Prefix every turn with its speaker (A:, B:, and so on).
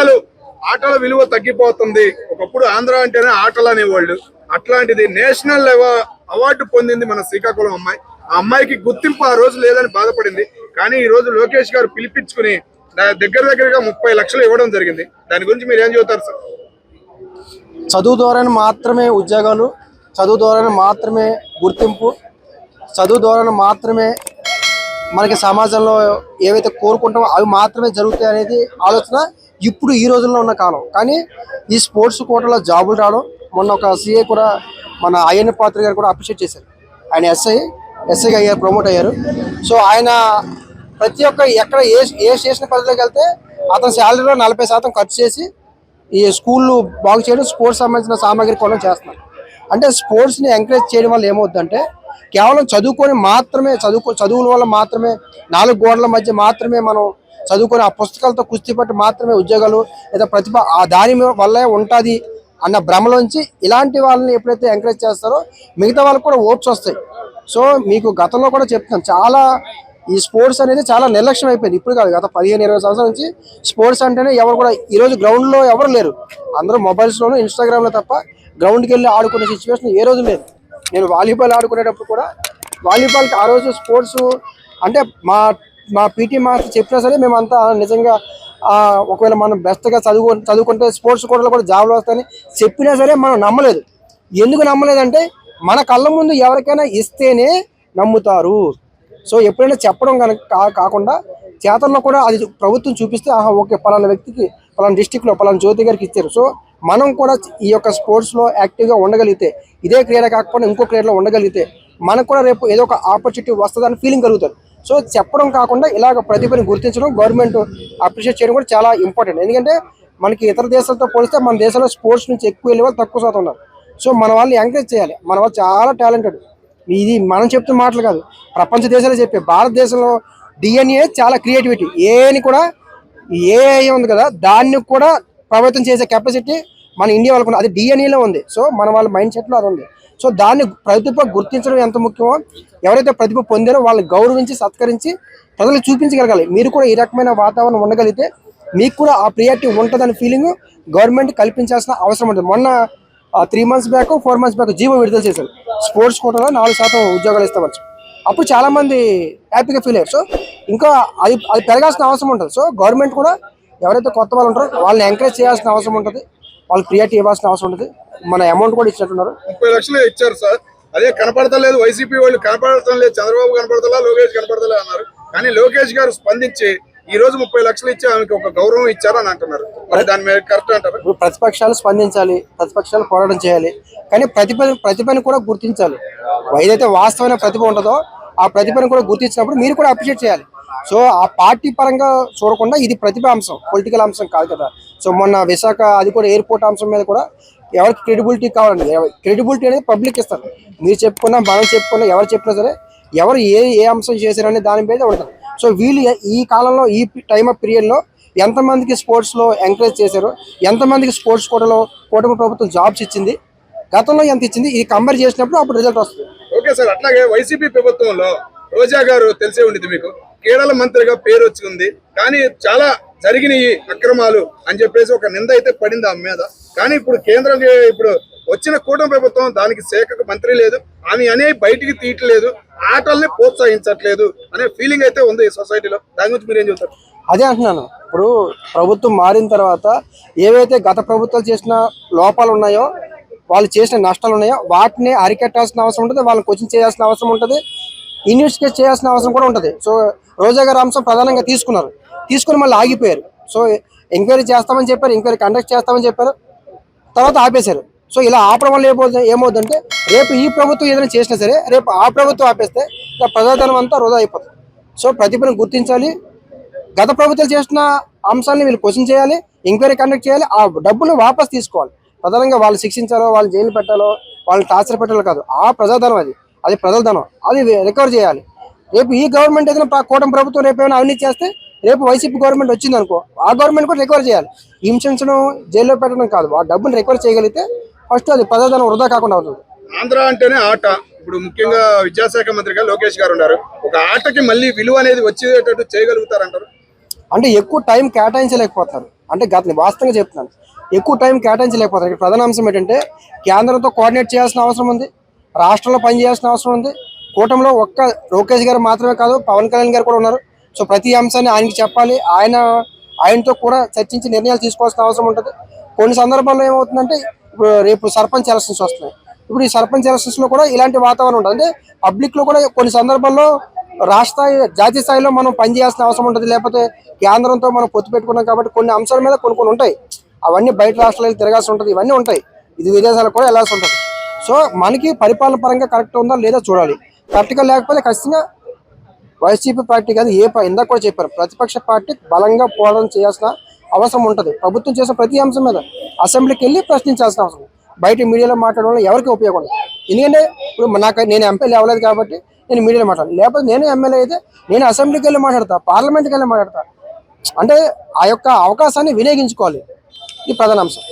A: ఆటలు ఆటల విలువ తగ్గిపోతుంది. ఒకప్పుడు ఆంధ్ర అంటేనే ఆటలు అనేవాళ్ళు. అట్లాంటిది నేషనల్ లెవెల్ అవార్డు పొందింది మన శ్రీకాకుళం అమ్మాయి. ఆ అమ్మాయికి గుర్తింపు ఆ రోజు లేదని బాధపడింది. కానీ ఈ రోజు లోకేష్ గారు పిలిపించుకుని దగ్గర దగ్గరగా ముప్పై లక్షలు ఇవ్వడం జరిగింది. దాని గురించి మీరు ఏం చెబుతారు సార్?
B: చదువు ద్వారానే మాత్రమే ఉద్యోగాలు చదువు ద్వారానే మాత్రమే గుర్తింపు చదువు ద్వారానే మాత్రమే మనకి సమాజంలో ఏవైతే కోరుకుంటామో అవి మాత్రమే జరుగుతాయి అనేది ఆలోచన ఇప్పుడు ఈ రోజుల్లో ఉన్న కాలం. కానీ ఈ స్పోర్ట్స్ కోటలో జాబులు రావడం మొన్న ఒక సీఏ కూడా మన అయ్యన్న పాత్ర గారు కూడా అప్రిషియేట్ చేశారు. ఆయన ఎస్ఐ ఎస్ఐగా అయ్యారు ప్రమోట్ అయ్యారు. సో ఆయన ప్రతి ఒక్క ఎక్కడ ఏ ఏ స్టేషన్ పరిధిలోకి వెళ్తే అతని శాలరీలో నలభై శాతం ఖర్చు చేసి ఈ స్కూళ్ళు బాగు చేయడం స్పోర్ట్స్ సంబంధించిన సామాగ్రి కొనడం చేస్తున్నారు. అంటే స్పోర్ట్స్ని ఎంకరేజ్ చేయడం వల్ల ఏమవుతుందంటే కేవలం చదువుకొని మాత్రమే చదువుకో చదువుల వల్ల మాత్రమే నాలుగు గోడల మధ్య మాత్రమే మనం చదువుకొని ఆ పుస్తకాలతో కుస్తీ పట్టి మాత్రమే ఉద్యోగాలు లేదా ప్రతిభ ఆ దాని వల్లే ఉంటుంది అన్న భ్రమలోంచి ఇలాంటి వాళ్ళని ఎప్పుడైతే ఎంకరేజ్ చేస్తారో మిగతా వాళ్ళకి కూడా ఓట్స్ వస్తాయి. సో మీకు గతంలో కూడా చెప్తాను చాలా ఈ స్పోర్ట్స్ అనేది చాలా నిర్లక్ష్యం అయిపోయింది. ఇప్పుడు కాదు గత పదిహేను ఇరవై సంవత్సరాల నుంచి స్పోర్ట్స్ అంటేనే ఎవరు కూడా ఈరోజు గ్రౌండ్లో ఎవరు లేరు. అందరూ మొబైల్స్లోనూ ఇన్స్టాగ్రామ్లో తప్ప గ్రౌండ్కి వెళ్ళి ఆడుకునే సిచ్యువేషన్ ఏ రోజు లేదు. నేను వాలీబాల్ ఆడుకునేటప్పుడు కూడా వాలీబాల్కి ఆ రోజు స్పోర్ట్స్ అంటే మా మా పీటీ మాస్టర్ చెప్పినా సరే మేమంతా నిజంగా ఒకవేళ మనం బెస్ట్గా చదువు చదువుకుంటే స్పోర్ట్స్ కోటలో కూడా జాబ్లు వస్తాయని చెప్పినా సరే మనం నమ్మలేదు. ఎందుకు నమ్మలేదంటే మన కళ్ళ ముందు ఎవరికైనా ఇస్తేనే నమ్ముతారు. సో ఎప్పుడైనా చెప్పడం కనుక కా- కాకుండా చేతల్లో కూడా అది ప్రభుత్వం చూపిస్తే ఆహా ఓకే పలానా వ్యక్తికి పలానా డిస్టిక్లో పలానా జ్యోతి గారికి ఇచ్చారు. సో మనం కూడా ఈ యొక్క స్పోర్ట్స్లో యాక్టివ్గా ఉండగలిగితే ఇదే క్రీడ కాకపోయినా ఇంకో క్రీడలో ఉండగలిగితే మనకు కూడా రేపు ఏదో ఒక ఆపర్చునిటీ వస్తుందని ఫీలింగ్ కలుగుతుంది. సో చెప్పడం కాకుండా ఇలాగ ప్రతిభని గుర్తించడం గవర్నమెంట్ అప్రిషియేట్ చేయడం కూడా చాలా ఇంపార్టెంట్ ఎందుకంటే మనకి ఇతర దేశాలతో పోలిస్తే మన దేశంలో స్పోర్ట్స్ నుంచి ఎక్కువ వెళ్ళే వాళ్ళు తక్కువ శాతం ఉన్నారు. సో మన వాళ్ళని ఎంకరేజ్ చేయాలి. మన వాళ్ళు చాలా టాలెంటెడ్ ఇది మనం చెప్తున్న మాటలు కాదు. ప్రపంచ దేశాలు చెప్పే. భారతదేశంలో డిఎన్ఏ చాలా క్రియేటివిటీ ఏని కూడా ఏఐ ఉంది కదా దాన్ని కూడా ప్రభావితం చేసే కెపాసిటీ మన ఇండియా వాళ్ళకు అది డిఎన్ఏలో ఉంది. సో మన వాళ్ళ మైండ్ సెట్లో అది ఉంది. సో దాన్ని ప్రతిభ గుర్తించడం ఎంత ముఖ్యమో ఎవరైతే ప్రతిభ పొందారో వాళ్ళని గౌరవించి సత్కరించి ప్రజలకు చూపించగలగాలి. మీరు కూడా ఈ రకమైన వాతావరణం ఉండగలిగితే మీకు కూడా ఆ ప్రియారిటీ ఉంటుందనే ఫీలింగ్ గవర్నమెంట్ కల్పించాల్సిన అవసరం ఉంటుంది. మొన్న three months back four months back GO విడుదల చేశారు. స్పోర్ట్స్ కోటాలో నాలుగు శాతం ఉద్యోగాలు ఇస్తావచ్చు అప్పుడు చాలామంది హ్యాపీగా ఫీల్ అయ్యారు. సో ఇంకా అది అది పెరగాల్సిన అవసరం ఉంటుంది. సో గవర్నమెంట్ కూడా ఎవరైతే కొత్త వాళ్ళు ఉంటారో వాళ్ళని ఎంకరేజ్ చేయాల్సిన అవసరం ఉంటుంది. వాళ్ళకి ప్రియారిటీ ఇవ్వాల్సిన అవసరం ఉంటుంది మన అమౌంట్ కూడా ఇచ్చినట్టున్నారు.
A: ముప్పై లక్షలు ఇచ్చారు సార్. అదే కనపడతలేదు వైసీపీ వాళ్ళు కనపడటం లేదు. చంద్రబాబు కనపడతలా లోకేష్ కనపడతలే అన్నారు. కానీ లోకేష్ గారు స్పందించి ఈ రోజు ముప్పై లక్షలు ఇచ్చి ఆమెకి ఒక గౌరవం ఇచ్చారని అంటున్నారు. మరి దాని మీద కరెక్ట్ అంటారు?
B: ఇప్పుడు ప్రతిపక్షాలు స్పందించాలి. ప్రతిపక్షాలు పోరాటం చేయాలి. కానీ ప్రతిభ ప్రతిభని కూడా గుర్తించాలి. ఏదైతే వాస్తవమైన ప్రతిభ ఉంటుందో ఆ ప్రతిభను కూడా గుర్తించినప్పుడు మీరు కూడా అప్రిషియేట్ చేయాలి. సో ఆ పార్టీ పరంగా చూడకుండా ఇది ప్రతిభ అంశం పొలిటికల్ అంశం కాదు కదా. సో మొన్న విశాఖ అది కూడా ఎయిర్పోర్ట్ అంశం మీద కూడా ఎవరికి క్రెడిబిలిటీ కావాలండి. క్రెడిబిలిటీ అనేది పబ్లిక్ ఇస్తారు. మీరు చెప్పుకున్నా మనం చెప్పుకున్నా ఎవరు చెప్పినా సరే ఎవరు ఏ ఏ అంశం చేశారనే దాని మీద ఉంటారు. సో వీళ్ళు ఈ కాలంలో ఈ టైమ్ ఆఫ్ పీరియడ్లో ఎంతమందికి స్పోర్ట్స్లో ఎంకరేజ్ చేశారు? ఎంతమందికి స్పోర్ట్స్ కోటలో కూటమి ప్రభుత్వం జాబ్స్ ఇచ్చింది? గతంలో ఎంత ఇచ్చింది? ఇది కంపేర్ చేసినప్పుడు అప్పుడు రిజల్ట్ వస్తుంది.
A: ఓకే సార్ అట్లాగే వైసీపీ ప్రభుత్వంలో రోజా గారు తెలిసే ఉండేది మీకు. కేరళ మంత్రిగా పేరు వచ్చింది కానీ చాలా జరిగినాయి అక్రమాలు అని చెప్పేసి ఒక నింద అయితే పడింది ఆమె మీద. కానీ ఇప్పుడు కేంద్రం ఇప్పుడు వచ్చిన కూటమి ప్రభుత్వం దానికి శాఖకు మంత్రి లేదు. ఆమె అనే బయటికి తీయట్లేదు. ఆటల్ని ప్రోత్సహించట్లేదు అనే ఫీలింగ్ అయితే ఉంది ఈ సొసైటీలో దాని గురించి మీరేం చెబుతారు?
B: అదే అంటున్నాను. ఇప్పుడు ప్రభుత్వం మారిన తర్వాత ఏవైతే గత ప్రభుత్వాలు చేసిన లోపాలు ఉన్నాయో వాళ్ళు చేసిన నష్టాలు ఉన్నాయో వాటిని అరికట్టాల్సిన అవసరం ఉంటుంది వాళ్ళని కోచింగ్ చేయాల్సిన అవసరం ఉంటుంది. ఇన్వెస్టిగేట్ చేయాల్సిన అవసరం కూడా ఉంటుంది. సో రోజా గారు అంశం ప్రధానంగా తీసుకున్నారు. తీసుకుని మళ్ళీ ఆగిపోయారు. సో ఎంక్వైరీ చేస్తామని చెప్పారు ఎంక్వైరీ కండక్ట్ చేస్తామని చెప్పారు తర్వాత ఆపేశారు. సో ఇలా ఆపడం వల్ల ఏమవుతుంది ఏమవుతుందంటే రేపు ఈ ప్రభుత్వం ఏదైనా చేసినా సరే రేపు ఆ ప్రభుత్వం ఆపేస్తే ఇలా ప్రజాధనం అంతా వృధా అయిపోతుంది. సో ప్రతిభను గుర్తించాలి. గత ప్రభుత్వాలు చేసిన అంశాలను వీళ్ళు క్వశ్చన్ చేయాలి ఎంక్వైరీ కండక్ట్ చేయాలి ఆ డబ్బులు వాపస్ తీసుకోవాలి. ప్రధానంగా వాళ్ళు శిక్షించాలో వాళ్ళు జైలు పెట్టాలో వాళ్ళని టార్చర్ పెట్టాలో కాదు ఆ ప్రజాధనం అది. అది ప్రజల ధనం అది రికవర్ చేయాలి. రేపు ఈ గవర్నమెంట్ ఏదైనా కూటమి ప్రభుత్వం రేపు ఏమైనా అవినీతి చేస్తే రేపు వైసీపీ గవర్నమెంట్ వచ్చింది అనుకో ఆ గవర్నమెంట్ కూడా రికవర్ చేయాలి. హింసించడం జైల్లో పెట్టడం కాదు. ఆ డబ్బులు రికవర్ చేయగలిగితే ఫస్ట్ అది ప్రజాధనం వృధా కాకుండా అవుతుంది.
A: ఆంధ్ర అంటేనే ఆట. ఇప్పుడు ముఖ్యంగా విద్యాశాఖ మంత్రిగా లోకేష్ గారు ఉన్నారు. ఒక ఆటకి మళ్ళీ విలువ అనేది వచ్చేటట్టు చేయగలుగుతారంటారు?
B: అంటే ఎక్కువ టైం కేటాయించలేకపోతున్నారు. అంటే గత వాస్తవంగా చెప్తున్నాను. ఎక్కువ టైం కేటాయించలేకపోతారు ప్రధాన అంశం ఏంటంటే కేంద్రంతో కోఆర్డినేట్ చేయాల్సిన అవసరం ఉంది. రాష్ట్రంలో పనిచేయాల్సిన అవసరం ఉంది. కూటమిలో ఒక్క లోకేష్ గారు మాత్రమే కాదు పవన్ కళ్యాణ్ గారు కూడా ఉన్నారు. సో ప్రతి అంశాన్ని ఆయనకి చెప్పాలి. ఆయన ఆయనతో కూడా చర్చించి నిర్ణయాలు తీసుకోవాల్సిన అవసరం ఉంటుంది. కొన్ని సందర్భాల్లో ఏమవుతుందంటే ఇప్పుడు రేపు సర్పంచ్ ఎలక్షన్స్ వస్తున్నాయి. ఇప్పుడు ఈ సర్పంచ్ ఎలక్షన్స్లో కూడా ఇలాంటి వాతావరణం ఉంటుంది. అంటే పబ్లిక్లో కూడా కొన్ని సందర్భాల్లో రాష్ట్ర స్థాయి జాతీయ స్థాయిలో మనం పనిచేయాల్సిన అవసరం ఉంటుంది. లేకపోతే కేంద్రంతో మనం పొత్తు పెట్టుకున్నాం కాబట్టి కొన్ని అంశాల మీద కొన్ని కొన్ని ఉంటాయి. అవన్నీ బయట రాష్ట్రాలకు తిరగాల్సి ఉంటుంది. ఇవన్నీ ఉంటాయి. ఇది విదేశాలకు కూడా వెళ్ళాల్సి ఉంటుంది. సో మనకి పరిపాలన పరంగా కరెక్ట్ ఉందా లేదా చూడాలి. కరెక్ట్గా లేకపోతే ఖచ్చితంగా వైసీపీ పార్టీ కాదు ఏ ఇందాక కూడా చెప్పారు ప్రతిపక్ష పార్టీ బలంగా పోరాటం చేయాల్సిన అవసరం ఉంటుంది. ప్రభుత్వం చేసిన ప్రతి అంశం మీద అసెంబ్లీకి వెళ్ళి ప్రశ్నించాల్సిన అవసరం. బయట మీడియాలో మాట్లాడడం వల్ల ఎవరికి ఉపయోగం ఎందుకంటే ఇప్పుడు నాకు నేను ఎంపీలు అవ్వలేదు కాబట్టి నేను మీడియాలో మాట్లాడాను. లేకపోతే నేను ఎమ్మెల్యే అయితే నేను అసెంబ్లీకి వెళ్ళి మాట్లాడతా పార్లమెంట్కి వెళ్ళి మాట్లాడతా. అంటే ఆ యొక్క అవకాశాన్ని వినియోగించుకోవాలి. ఈ ప్రధాన అంశం.